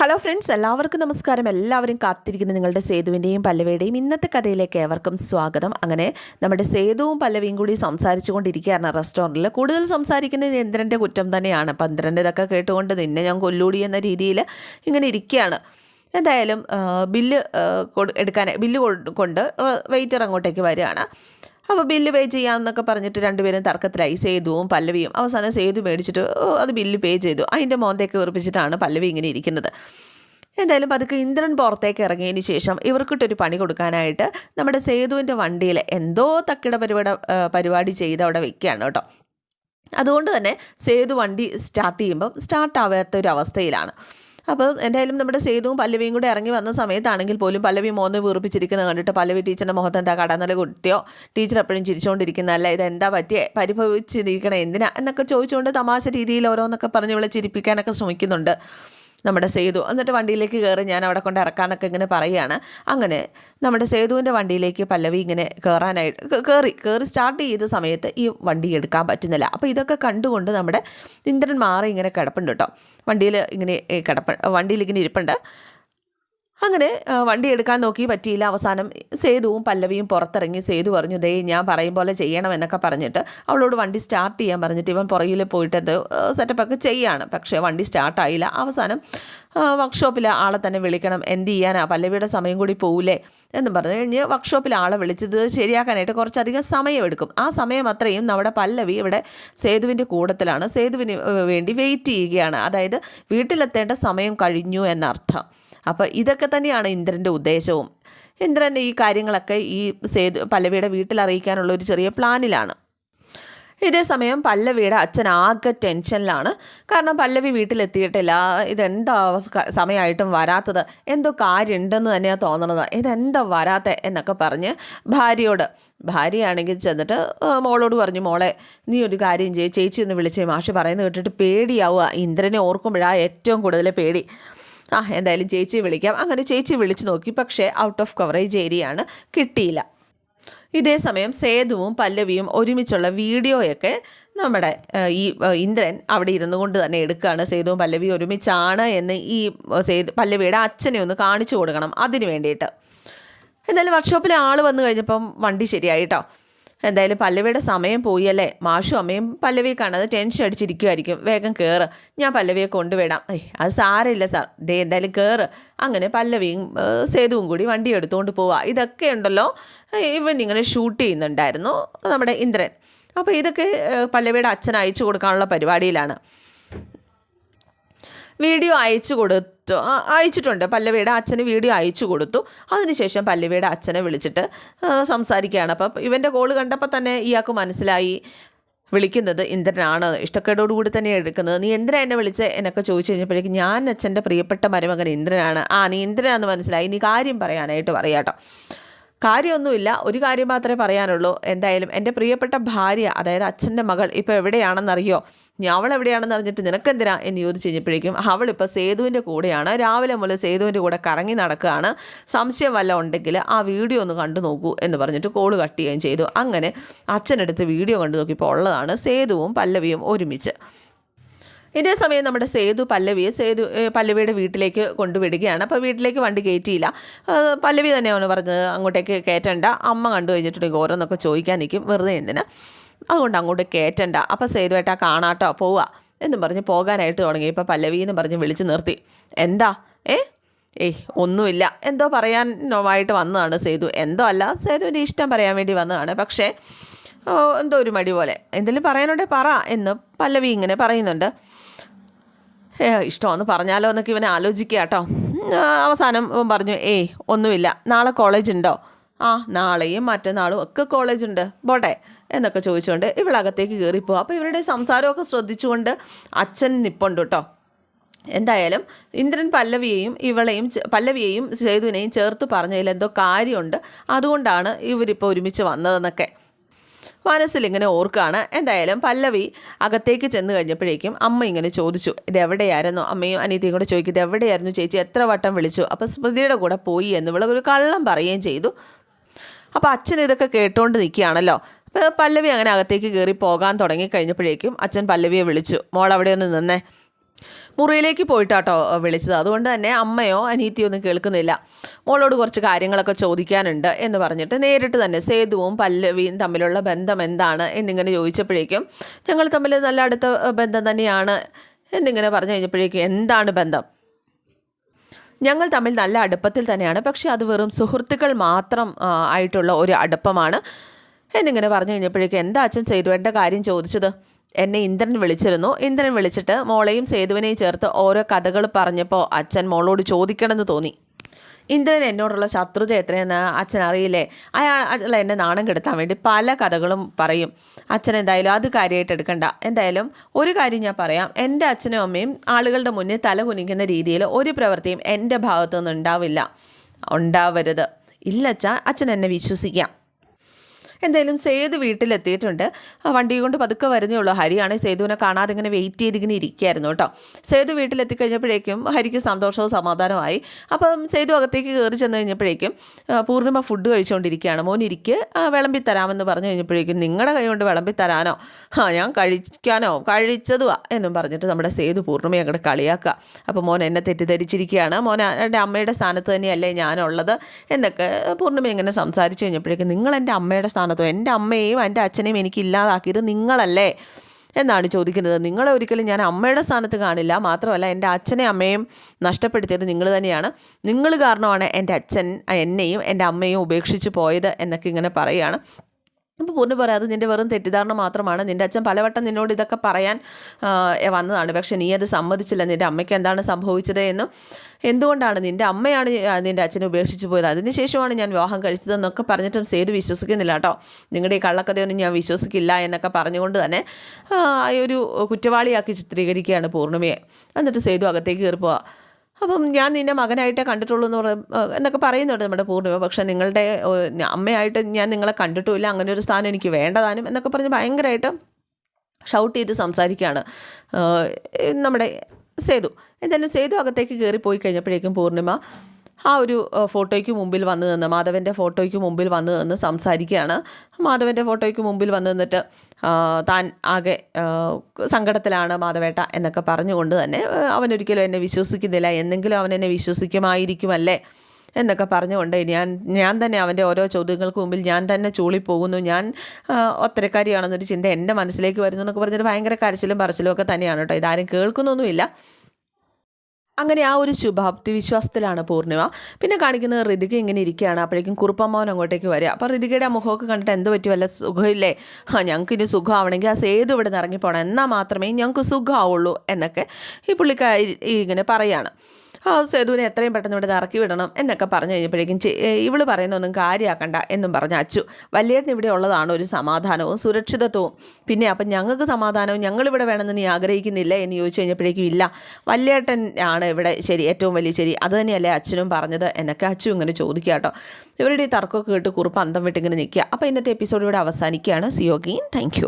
Hello friends എല്ലാവർക്കും നമസ്കാരം. എല്ലാവരും കാത്തിരിക്കുന്ന നിങ്ങളുടെ സേതുവിന്റെയും പല്ലവിയുടെയും ഇന്നത്തെ കഥയിലേക്ക് ഏവർക്കും സ്വാഗതം. അങ്ങനെ നമ്മുടെ സേതുവും പല്ലവിയും കൂടി സംസാരിച്ചു കൊണ്ടിരിക്കുകയാണ് റെസ്റ്റോറന്റിൽ. കൂടുതൽ സംസാരിക്കുന്നത് ഇന്ദ്രന്റെ കുറ്റം തന്നെയാണ്. അപ്പം ഇന്ദ്രന്റെ ഇതൊക്കെ കേട്ടുകൊണ്ട് നിന്നെ ഞാൻ കൊല്ലൂടി എന്ന രീതിയിൽ ഇങ്ങനെ ഇരിക്കുകയാണ്. എന്തായാലും ബില്ല് എടുക്കാൻ ബില്ല് കൊണ്ട് വെയിറ്റർ അങ്ങോട്ടേക്ക് വരികയാണ്. അപ്പോൾ ബില്ല് പേ ചെയ്യാമെന്നൊക്കെ പറഞ്ഞിട്ട് രണ്ടുപേരും തർക്കത്തിലായി. സേതുവും പല്ലവിയും. അവസാനം സേതു മേടിച്ചിട്ട് അത് ബില്ല് പേ ചെയ്തു. അതിന്റെ മോന്തയൊക്കെ വെറുപ്പിച്ചിട്ടാണ് പല്ലവി ഇങ്ങനെ ഇരിക്കുന്നത്. എന്തായാലും പതുക്കെ ഇന്ദ്രൻ പുറത്തേക്ക് ഇറങ്ങിയതിന് ശേഷം ഇവർക്കിട്ടൊരു പണി കൊടുക്കാനായിട്ട് നമ്മുടെ സേതുവിന്റെ വണ്ടിയിൽ എന്തോ തക്കിട പരിപാടി പരിപാടി ചെയ്ത് അവിടെ വെക്കുകയാണ് കേട്ടോ. അതുകൊണ്ട് തന്നെ സേതു വണ്ടി സ്റ്റാർട്ട് ചെയ്യുമ്പം സ്റ്റാർട്ട് ആവാത്ത ഒരു അവസ്ഥയിലാണ് അപ്പോൾ എന്തായാലും നമ്മുടെ സേതുവും പല്ലവിയും കൂടെ ഇറങ്ങി വന്ന സമയത്താണെങ്കിൽ പോലും പല്ലവി മോന്ന് വീർപ്പിച്ചിരിക്കുന്നത് കണ്ടിട്ട് പല്ലവി ടീച്ചറിന്റെ മുഖത്ത് എന്താ കടന്നല കുട്ടിയോ? ടീച്ചർ എപ്പോഴും ചിരിച്ചുകൊണ്ടിരിക്കുന്നതല്ല ഇത് എന്താ പറ്റിയേ? പരിഭവിച്ചിരിക്കണേ എന്തിനാ? എന്നൊക്കെ ചോദിച്ചുകൊണ്ട് തമാശ രീതിയിൽ ഓരോന്നൊക്കെ പറഞ്ഞ് വിളിച്ചിരിപ്പിക്കാനൊക്കെ ചിരിപ്പിക്കാനൊക്കെ ശ്രമിക്കുന്നുണ്ട്. നമ്മുടെ സേതു. എന്നിട്ട് വണ്ടിയിലേക്ക് കയറി ഞാൻ അവിടെ കൊണ്ട് ഇറക്കാനൊക്കെ ഇങ്ങനെ പറയുകയാണ്. അങ്ങനെ നമ്മുടെ സേതുവിന്റെ വണ്ടിയിലേക്ക് പല്ലവി ഇങ്ങനെ കയറാനായിട്ട് കയറി. കയറി സ്റ്റാർട്ട് ചെയ്ത സമയത്ത് ഈ വണ്ടി എടുക്കാൻ പറ്റുന്നില്ല. അപ്പോൾ ഇതൊക്കെ കണ്ടുകൊണ്ട് നമ്മുടെ ഇന്ദ്രൻ മാറി ഇങ്ങനെ കിടപ്പുണ്ട് കേട്ടോ. വണ്ടിയിൽ ഇങ്ങനെ കിടപ്പ വണ്ടിയിൽ ഇങ്ങനെ ഇരിപ്പുണ്ട്. അങ്ങനെ വണ്ടി എടുക്കാൻ നോക്കി പറ്റിയില്ല. അവസാനം സേതുവും പല്ലവിയും പുറത്തിറങ്ങി സേതു പറഞ്ഞു ദേ ഞാൻ പറയും പോലെ ചെയ്യണം എന്നൊക്കെ പറഞ്ഞിട്ട് അവളോട് വണ്ടി സ്റ്റാർട്ട് ചെയ്യാൻ പറഞ്ഞിട്ട് ഇവൻ പുറകിൽ പോയിട്ട് സെറ്റപ്പൊക്കെ ചെയ്യാണ്. പക്ഷേ വണ്ടി സ്റ്റാർട്ടായില്ല അവസാനം വർക്ക്ഷോപ്പിൽ ആളെ തന്നെ വിളിക്കണം. എന്ത് ചെയ്യാനാ? പല്ലവിയുടെ സമയം കൂടി പോവില്ലേ എന്ന് പറഞ്ഞു കഴിഞ്ഞ് വർക്ക്ഷോപ്പിൽ ആളെ വിളിച്ചത് ശരിയാക്കാനായിട്ട് കുറച്ചധികം സമയമെടുക്കും. ആ സമയം അത്രയും നമ്മുടെ പല്ലവി ഇവിടെ സേതുവിന്റെ കൂടത്തിലാണ്. സേതുവിന് വേണ്ടി വെയിറ്റ് ചെയ്യുകയാണ്. അതായത് വീട്ടിലെത്തേണ്ട സമയം കഴിഞ്ഞു എന്നർത്ഥം. അപ്പോൾ ഇതൊക്കെ തന്നെയാണ് ഇന്ദ്രന്റെ ഉദ്ദേശവും. ഇന്ദ്രൻ ഈ കാര്യങ്ങളൊക്കെ ഈ സേതു പല്ലവിയുടെ വീട്ടിൽ അറിയിക്കാനുള്ള ഒരു ചെറിയ പ്ലാനിലാണ്. ഇതേ സമയം പല്ലവിയുടെ അച്ഛൻ ആകെ ടെൻഷനിലാണ്. കാരണം പല്ലവി വീട്ടിലെത്തിയിട്ടില്ല ഇതെന്താ സമയമായിട്ടും വരാത്തത്? എന്തോ കാര്യമുണ്ടെന്ന് തന്നെയാണ് തോന്നണത്. ഇതെന്താ വരാത്ത എന്നൊക്കെ പറഞ്ഞ് ഭാര്യയോട് ഭാര്യയാണെങ്കിൽ ചെന്നിട്ട് മോളോട് പറഞ്ഞു മോളെ നീ ഒരു കാര്യം ചെയ്യും. ചേച്ചി ഒന്ന് വിളിച്ചേ. മാഷി പറയുന്നത് കേട്ടിട്ട് പേടിയാവുക. ഇന്ദ്രനെ ഓർക്കുമ്പോഴാണ് ഏറ്റവും കൂടുതൽ പേടി. ആ എന്തായാലും ചേച്ചി വിളിക്കാം. അങ്ങനെ ചേച്ചി വിളിച്ചു നോക്കി. പക്ഷേ ഔട്ട് ഓഫ് കവറേജ് ഏരിയയാണ് കിട്ടിയില്ല. ഇതേ സമയം സേതുവും പല്ലവിയും ഒരുമിച്ചുള്ള വീഡിയോയൊക്കെ നമ്മുടെ ഈ ഇന്ദ്രൻ അവിടെ ഇരുന്നു കൊണ്ട് തന്നെ എടുക്കുകയാണ്. സേതുവും പല്ലവിയും ഒരുമിച്ചാണ് എന്ന് ഈ സേതു പല്ലവിയുടെ അച്ഛനെ ഒന്ന് കാണിച്ചു കൊടുക്കണം. അതിന് വേണ്ടിയിട്ട്. എന്തായാലും വർക്ക്ഷോപ്പിലെ ആൾ വന്നു കഴിഞ്ഞപ്പം വണ്ടി ശരിയായി കേട്ടോ എന്തായാലും പല്ലവിയുടെ സമയം പോയി അല്ലേ? മാഷും അമ്മയും പല്ലവിയെ കാണാതെ ടെൻഷൻ അടിച്ചിരിക്കുമായിരിക്കും വേഗം കയറ് ഞാൻ പല്ലവിയെ കൊണ്ടുവിടാം. ഏയ് അത് സാരമില്ല സാർ. ദേ എന്തായാലും കയറ് അങ്ങനെ പല്ലവിയും സേതുവും കൂടി വണ്ടി എടുത്തുകൊണ്ട് പോവുക ഇതൊക്കെ ഉണ്ടല്ലോ. ഇവൻ ഇങ്ങനെ ഷൂട്ട് ചെയ്യുന്നുണ്ടായിരുന്നു നമ്മുടെ ഇന്ദ്രൻ. അപ്പോൾ ഇതൊക്കെ പല്ലവിയുടെ അച്ഛൻ അയച്ചു കൊടുക്കാനുള്ള പരിപാടിയിലാണ്. വീഡിയോ അയച്ചു കൊടുത്തു. അയച്ചിട്ടുണ്ട്. പല്ലവിയുടെ അച്ഛന് വീഡിയോ അയച്ചു കൊടുത്തു. അതിനുശേഷം പല്ലവിയുടെ അച്ഛനെ വിളിച്ചിട്ട് സംസാരിക്കുകയാണ്. അപ്പം ഇവന്റെ കോൾ കണ്ടപ്പോൾ തന്നെ ഇയാൾക്ക് മനസ്സിലായി. വിളിക്കുന്നത് ഇന്ദ്രനാണ്. ഇഷ്ടക്കേടോടുകൂടി തന്നെ എടുക്കുന്നത്. നീ എന്തിനാ എന്നെ വിളിച്ച്? എന്നൊക്കെ ചോദിച്ചു കഴിഞ്ഞപ്പോഴേക്കും ഞാൻ അച്ഛന്റെ പ്രിയപ്പെട്ട മരുമകൻ ഇന്ദ്രനാണ്. ആ നീ ഇന്ദ്രനാന്ന് മനസ്സിലായി. നീ കാര്യം പറയാനായിട്ട് പറയാട്ടോ. കാര്യമൊന്നുമില്ല. ഒരു കാര്യം മാത്രമേ പറയാനുള്ളൂ. എന്തായാലും എന്റെ പ്രിയപ്പെട്ട ഭാര്യ അതായത് അച്ഛന്റെ മകൾ ഇപ്പോൾ എവിടെയാണെന്നറിയോ? അവൾ എവിടെയാണെന്ന് അറിഞ്ഞിട്ട് നിനക്കെന്തിനാ എന്ന് ചോദിച്ചു കഴിഞ്ഞപ്പോഴേക്കും അവളിപ്പോൾ സേതുവിന്റെ കൂടെയാണ്. രാവിലെ മുതൽ സേതുവിന്റെ കൂടെ കറങ്ങി നടക്കുകയാണ്. സംശയം വല്ല ഉണ്ടെങ്കിൽ ആ വീഡിയോ ഒന്ന് കണ്ടു നോക്കൂ എന്ന് പറഞ്ഞിട്ട് കോൾ കട്ട് ചെയ്യുകയും ചെയ്തു. അങ്ങനെ അച്ഛനടുത്ത് വീഡിയോ കണ്ടു നോക്കിയപ്പോൾ ഉള്ളതാണ് സേതുവും പല്ലവിയും ഒരുമിച്ച്. ഇതേ സമയം നമ്മുടെ സേതു പല്ലവിയെ സേതു പല്ലവിയുടെ വീട്ടിലേക്ക് കൊണ്ടുവിടുകയാണ്. അപ്പോൾ വീട്ടിലേക്ക് വണ്ടി കയറ്റിയില്ല. പല്ലവി തന്നെയാണ് പറഞ്ഞത് അങ്ങോട്ടേക്ക് കയറ്റണ്ട. അമ്മ കണ്ടു കഴിഞ്ഞിട്ടുണ്ടെങ്കിൽ ഓരോന്നൊക്കെ ചോദിക്കാൻ നിൽക്കും. വെറുതെ എന്തിനാ? അതുകൊണ്ട് അങ്ങോട്ട് കയറ്റണ്ട. അപ്പോൾ സേതുവേട്ടാ കാണാട്ടോ പോവുക എന്നും പറഞ്ഞ് പോകാനായിട്ട് തുടങ്ങി. ഇപ്പോൾ പല്ലവി എന്ന് പറഞ്ഞ് വിളിച്ചു നിർത്തി. എന്താ? ഏ? ഏയ് ഒന്നുമില്ല. എന്തോ പറയാനുമായിട്ട് വന്നതാണ് സേതു. എന്തോ അല്ല സേതുവിന്റെ ഇഷ്ടം പറയാൻ വേണ്ടി വന്നതാണ്. പക്ഷേ എന്തോ ഒരു മടി പോലെ. എന്തെങ്കിലും പറയാനുണ്ടെ പറ എന്ന് പല്ലവി ഇങ്ങനെ പറയുന്നുണ്ട്. ഇഷ്ടമെന്ന് പറഞ്ഞാലോ എന്നൊക്കെ ഇവനെ ആലോചിക്കുക കേട്ടോ. അവസാനം ഇവൻ പറഞ്ഞു ഏയ് ഒന്നുമില്ല. നാളെ കോളേജ് ഉണ്ടോ? ആ നാളെയും മറ്റന്നാളും ഒക്കെ കോളേജ് ഉണ്ട്. പോട്ടെ എന്നൊക്കെ ചോദിച്ചുകൊണ്ട് ഇവളകത്തേക്ക് കയറിപ്പോവും. അപ്പോൾ ഇവരുടെ സംസാരമൊക്കെ ശ്രദ്ധിച്ചുകൊണ്ട് അച്ഛൻ നിപ്പുണ്ട് കേട്ടോ. എന്തായാലും ഇന്ദ്രൻ പല്ലവിയെയും ഇവളെയും പല്ലവിയെയും സേതുവിനെയും ചേർത്ത് പറഞ്ഞതിൽ എന്തോ കാര്യമുണ്ട്. അതുകൊണ്ടാണ് ഇവരിപ്പോൾ ഒരുമിച്ച് വന്നതെന്നൊക്കെ. മനസ്സിൽ ഇങ്ങനെ ഓർക്കുകയാണ് എന്തായാലും പല്ലവി അകത്തേക്ക് ചെന്ന് കഴിഞ്ഞപ്പോഴേക്കും അമ്മ ഇങ്ങനെ ചോദിച്ചു ഇത് എവിടെയായിരുന്നു? അമ്മയും അനിയത്തിയും കൂടെ ചോദിക്കും ഇത് എവിടെയായിരുന്നു ചേച്ചി? എത്ര വട്ടം വിളിച്ചു? അപ്പോൾ സ്മൃതിയുടെ കൂടെ പോയി എന്ന് ഇവളെ ഒരു കള്ളം പറയുകയും ചെയ്തു. അപ്പോൾ അച്ഛൻ ഇതൊക്കെ കേട്ടുകൊണ്ട് നിൽക്കുകയാണല്ലോ. അപ്പോൾ പല്ലവി അങ്ങനെ അകത്തേക്ക് കയറി പോകാൻ തുടങ്ങി കഴിഞ്ഞപ്പോഴേക്കും അച്ഛൻ പല്ലവിയെ വിളിച്ചു മോൾ അവിടെ ഒന്ന് നിന്നേ. മുറിയിലേക്ക് പോയിട്ടാട്ടോ വിളിച്ചത്. അതുകൊണ്ട് തന്നെ അമ്മയോ അനീത്തിയോ ഒന്നും കേൾക്കുന്നില്ല. മോളോട് കുറച്ച് കാര്യങ്ങളൊക്കെ ചോദിക്കാനുണ്ട് എന്ന് പറഞ്ഞിട്ട് നേരിട്ട് തന്നെ സേതുവും പല്ലവിയും തമ്മിലുള്ള ബന്ധം എന്താണ് എന്നിങ്ങനെ ചോദിച്ചപ്പോഴേക്കും ഞങ്ങൾ തമ്മിൽ നല്ല അടുത്ത ബന്ധം തന്നെയാണ് എന്നിങ്ങനെ പറഞ്ഞു കഴിഞ്ഞപ്പോഴേക്കും എന്താണ് ബന്ധം? ഞങ്ങൾ തമ്മിൽ നല്ല അടുപ്പത്തിൽ തന്നെയാണ് പക്ഷേ അത് വെറും സുഹൃത്തുക്കൾ മാത്രം ആയിട്ടുള്ള ഒരു അടുപ്പമാണ് എന്നിങ്ങനെ പറഞ്ഞു കഴിഞ്ഞപ്പോഴേക്കും എന്താ അച്ഛൻ ചെയ്തു എന്റെ കാര്യം ചോദിച്ചത്? എന്നെ ഇന്ദ്രൻ വിളിച്ചിരുന്നു. ഇന്ദ്രൻ വിളിച്ചിട്ട് മോളെയും സേതുവിനെയും ചേർത്ത് ഓരോ കഥകൾ പറഞ്ഞപ്പോൾ അച്ഛൻ മോളോട് ചോദിക്കണമെന്ന് തോന്നി. ഇന്ദ്രൻ എന്നോടുള്ള ശത്രുത എത്രയെന്ന് അച്ഛൻ അറിയില്ലേ? അയാൾ അല്ല എന്നെ നാണം കെടുത്താൻ വേണ്ടി പല കഥകളും പറയും. അച്ഛൻ എന്തായാലും അത് കാര്യമായിട്ട് എടുക്കണ്ട. എന്തായാലും ഒരു കാര്യം ഞാൻ പറയാം. എന്റെ അച്ഛനും അമ്മയും ആളുകളുടെ മുന്നിൽ തല കുനിക്കുന്ന രീതിയിൽ ഒരു പ്രവൃത്തിയും എന്റെ ഭാഗത്തുനിന്ന് ഉണ്ടാവില്ല. ഉണ്ടാവരുത്. ഇല്ലച്ചാ അച്ഛൻ എന്നെ വിശ്വസിക്കാം. എന്തായാലും സേതു വീട്ടിലെത്തിയിട്ടുണ്ട്. വണ്ടി കൊണ്ട് പതുക്കെ വരുന്നേ ഉള്ളൂ. ഹരിയാണ് സേതുവിനെ കാണാതെ ഇങ്ങനെ വെയിറ്റ് ചെയ്തിങ്ങനെ ഇരിക്കുകയായിരുന്നു കേട്ടോ. സേതു വീട്ടിലെത്തിക്കഴിഞ്ഞപ്പോഴേക്കും ഹരിക്ക് സന്തോഷവും സമാധാനമായി അപ്പം സേതു അകത്തേക്ക് കയറി ചെന്ന് കഴിഞ്ഞപ്പോഴേക്കും പൂർണിമ ഫുഡ് കഴിച്ചുകൊണ്ടിരിക്കുകയാണ്. മോൻ ഇരിക്ക് വിളമ്പി തരാമെന്ന് പറഞ്ഞു കഴിഞ്ഞപ്പോഴേക്കും നിങ്ങളുടെ കൈ കൊണ്ട് വിളമ്പി തരാനോ? ആ ഞാൻ കഴിക്കാനോ? കഴിച്ചതുവാ എന്നും പറഞ്ഞിട്ട് നമ്മുടെ സേതു പൂർണിമ അങ്ങോട്ട് കളിയാക്കുക. അപ്പോൾ മോൻ എന്നെ തെറ്റിദ്ധരിച്ചിരിക്കുകയാണ്. മോൻ എന്റെ അമ്മയുടെ സ്ഥാനത്ത് തന്നെയല്ലേ ഞാനുള്ളത് എന്നൊക്കെ പൂർണിമ ഇങ്ങനെ സംസാരിച്ചു കഴിഞ്ഞപ്പോഴേക്കും നിങ്ങൾ എന്റെ അമ്മയുടെ സ്ഥാനത്തോ എന്റെ അമ്മയെയും എന്റെ അച്ഛനെയും എനിക്ക് ഇല്ലാതാക്കിയത് നിങ്ങളല്ലേ? എന്നാണ് ചോദിക്കുന്നത്. നിങ്ങളെ ഒരിക്കലും ഞാൻ അമ്മയുടെ സ്ഥാനത്ത് കാണില്ല. മാത്രമല്ല എന്റെ അച്ഛനെയും അമ്മയും നഷ്ടപ്പെടുത്തിയത് നിങ്ങൾ തന്നെയാണ്. നിങ്ങൾ കാരണമാണ് എന്റെ അച്ഛൻ എന്നെയും എന്റെ അമ്മയും ഉപേക്ഷിച്ച് പോയത് എന്നൊക്കെ ഇങ്ങനെ പറയുകയാണ്. അപ്പോൾ പൂർണ പറയാം അത് നിന്റെ വെറും തെറ്റിദ്ധാരണ മാത്രമാണ്. നിന്റെ അച്ഛൻ പലവട്ടം നിന്നോട് ഇതൊക്കെ പറയാൻ വന്നതാണ്. പക്ഷെ നീ അത് സമ്മതിച്ചില്ല. നിന്റെ അമ്മയ്ക്ക് എന്താണ് സംഭവിച്ചത് എന്നും എന്തുകൊണ്ടാണ് നിന്റെ അമ്മയാണ് നിന്റെ അച്ഛനെ ഉപേക്ഷിച്ച് പോയത്? അതിനുശേഷമാണ് ഞാൻ വിവാഹം കഴിച്ചതെന്നൊക്കെ പറഞ്ഞിട്ടും സേതു വിശ്വസിക്കുന്നില്ല കേട്ടോ. നിങ്ങളുടെ ഈ കള്ളക്കഥയൊന്നും ഞാൻ വിശ്വസിക്കില്ല എന്നൊക്കെ പറഞ്ഞുകൊണ്ട് തന്നെ ഒരു കുറ്റവാളിയാക്കി ചിത്രീകരിക്കുകയാണ് പൂർണിമയെ എന്നിട്ട് സേതു അകത്തേക്ക് കയറി പോവാ അപ്പം ഞാൻ നിന്നെ മകനായിട്ടേ കണ്ടിട്ടുള്ളൂ എന്ന് പറയും എന്നൊക്കെ പറയുന്നുണ്ട് നമ്മുടെ പൂർണിമ പക്ഷേ നിങ്ങളുടെ അമ്മയായിട്ട് ഞാൻ നിങ്ങളെ കണ്ടിട്ടുമില്ല. അങ്ങനെ ഒരു സ്ഥാനം എനിക്ക് വേണ്ടതാനും എന്നൊക്കെ പറഞ്ഞ് ഭയങ്കരമായിട്ട് ഷൗട്ട് ചെയ്ത് സംസാരിക്കുകയാണ് നമ്മുടെ സേതു. എന്തായാലും സേതു അകത്തേക്ക് കയറി പോയി കഴിഞ്ഞപ്പോഴേക്കും പൂർണിമ ആ ഒരു ഫോട്ടോയ്ക്ക് മുമ്പിൽ വന്നു നിന്ന് മാധവന്റെ ഫോട്ടോയ്ക്ക് മുമ്പിൽ വന്നു നിന്ന് സംസാരിക്കുകയാണ്. മാധവന്റെ ഫോട്ടോയ്ക്ക് മുമ്പിൽ വന്ന് നിന്നിട്ട് താൻ ആകെ സങ്കടത്തിലാണ് മാധവേട്ട എന്നൊക്കെ പറഞ്ഞുകൊണ്ട് തന്നെ അവനൊരിക്കലും എന്നെ വിശ്വസിക്കുന്നില്ല. എന്നെങ്കിലും അവൻ എന്നെ വിശ്വസിക്കുമായിരിക്കുമല്ലേ എന്നൊക്കെ പറഞ്ഞുകൊണ്ട് ഞാൻ ഞാൻ തന്നെ അവന്റെ ഓരോ ചോദ്യങ്ങൾക്ക് മുമ്പിൽ ഞാൻ തന്നെ ചൂളിപ്പോകുന്നു. ഞാൻ ഒത്തരക്കാരിയാണെന്നൊരു ചിന്ത എന്റെ മനസ്സിലേക്ക് വരുന്നു എന്നൊക്കെ പറഞ്ഞിട്ട് ഭയങ്കര കരച്ചിലും പറച്ചിലും ഒക്കെ തന്നെയാണ് കേട്ടോ. ഇതാരും കേൾക്കുന്നൊന്നുമില്ല. അങ്ങനെ ആ ഒരു ശുഭാപ്തി വിശ്വാസത്തിലാണ് പൂർണിമ. പിന്നെ കാണിക്കുന്നത് ഋതിക ഇങ്ങനെ ഇരിക്കുകയാണ്. അപ്പോഴേക്കും കുറുപ്പമ്മാവൻ അങ്ങോട്ടേക്ക് വരിക. അപ്പോൾ ഋതികയുടെ ആ മുഖമൊക്കെ കണ്ടിട്ട് എന്തോ പറ്റി? വല്ല സുഖമില്ലേ? ആ ഞങ്ങൾക്ക് ഇനി സുഖമാവണമെങ്കിൽ ആ സേതു ഇവിടെ നിന്ന് ഇറങ്ങിപ്പോണം. എന്നാൽ മാത്രമേ ഞങ്ങൾക്ക് സുഖമാവുള്ളൂ എന്നൊക്കെ ഈ പുള്ളിക്കാരി ഇങ്ങനെ പറയാണ്. ആ സേതുവിനെ എത്രയും പെട്ടെന്ന് ഇവിടെ ഇറക്കി വിടണം എന്നൊക്കെ പറഞ്ഞു കഴിഞ്ഞപ്പോഴേക്കും ഇവൾ പറയുന്നൊന്നും കാര്യമാക്കണ്ട എന്നും പറഞ്ഞ അച്ചു. വല്യേട്ടൻ ഇവിടെ ഉള്ളതാണ് ഒരു സമാധാനവും സുരക്ഷിതത്വവും. പിന്നെ അപ്പം ഞങ്ങൾക്ക് സമാധാനവും ഞങ്ങളിവിടെ വേണമെന്ന് നീ ആഗ്രഹിക്കുന്നില്ല എന്ന് ചോദിച്ചു കഴിഞ്ഞപ്പോഴേക്കും ഇല്ല. വല്യേട്ടൻ ആണ് ഇവിടെ ശരി ഏറ്റവും വലിയ ശരി. അത് തന്നെയല്ലേ അച്ഛനും പറഞ്ഞത് എന്നൊക്കെ അച്ചു ഇങ്ങനെ ചോദിക്കുക കേട്ടോ. ഇവരുടെ ഈ തർക്കമൊക്കെ കേട്ട് കുറുപ്പ് അന്തം വിട്ടിങ്ങനെ നിൽക്കുക. അപ്പോൾ ഇന്നത്തെ എപ്പിസോഡ് ഇവിടെ അവസാനിക്കുകയാണ്. സിയോഗീൻ താങ്ക്